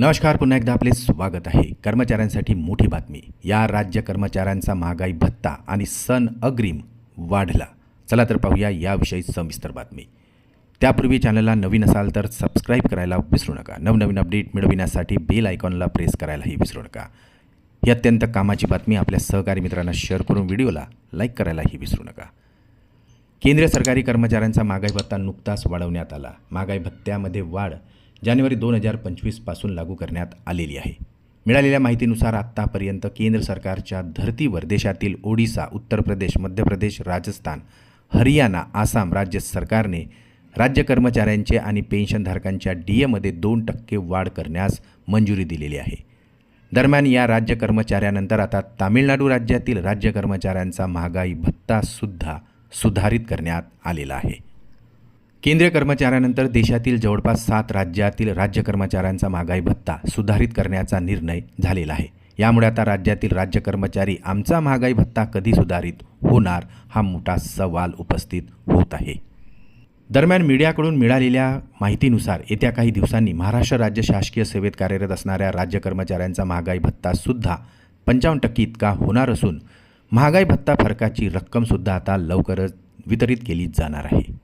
नमस्कार पुन्हा एकदा आपले स्वागत आहे. कर्मचाऱ्यांसाठी मोठी बातमी. या राज्य कर्मचाऱ्यांचा महागाई भत्ता आणि सण अग्रिम वाढला. चला तर पाहूया याविषयी सविस्तर बातमी. त्यापूर्वी चॅनलला नवीन असाल तर सबस्क्राईब करायला विसरू नका. नवनवीन अपडेट मिळविण्यासाठी बेल आयकॉनला प्रेस करायलाही विसरू नका. ही अत्यंत कामाची बातमी आपल्या सहकारी मित्रांना शेअर करून व्हिडिओला लाईक करायलाही विसरू नका. केंद्रीय सरकारी कर्मचाऱ्यांचा महागाई भत्ता नुकताच वाढवण्यात आला. महागाई भत्त्यामध्ये वाढ जानेवारी दोन हजार पंचवीसपासून लागू करण्यात आलेली आहे. मिळालेल्या माहितीनुसार आत्तापर्यंत केंद्र सरकारच्या धर्तीवर देशातील ओडिसा उत्तर प्रदेश मध्य प्रदेश राजस्थान हरियाणा आसाम राज्य सरकारने राज्य कर्मचाऱ्यांचे आणि पेन्शनधारकांच्या डी एमध्ये दोन टक्के वाढ करण्यास मंजुरी दिलेली आहे. दरम्यान या राज्य कर्मचाऱ्यानंतर आता तामिळनाडू राज्यातील राज्य कर्मचाऱ्यांचा महागाई भत्तासुद्धा सुधारित करण्यात आलेला आहे. केंद्रीय कर्मचाऱ्यानंतर देशातील जवळपास सात राज्यातील राज्य कर्मचाऱ्यांचा महागाई भत्ता सुधारित करण्याचा निर्णय झालेला आहे. यामुळे आता राज्यातील राज्य कर्मचारी आमचा महागाई भत्ता कधी सुधारित होणार हा मोठा सवाल उपस्थित होत आहे. दरम्यान मीडियाकडून मिळालेल्या माहितीनुसार येत्या काही दिवसांनी महाराष्ट्र राज्य शासकीय सेवेत कार्यरत असणाऱ्या राज्य कर्मचाऱ्यांचा महागाई भत्तासुद्धा पंचावन्न टक्के इतका होणार असून महागाई भत्ता फरकाची रक्कमसुद्धा आता लवकरच वितरित केली जाणार आहे.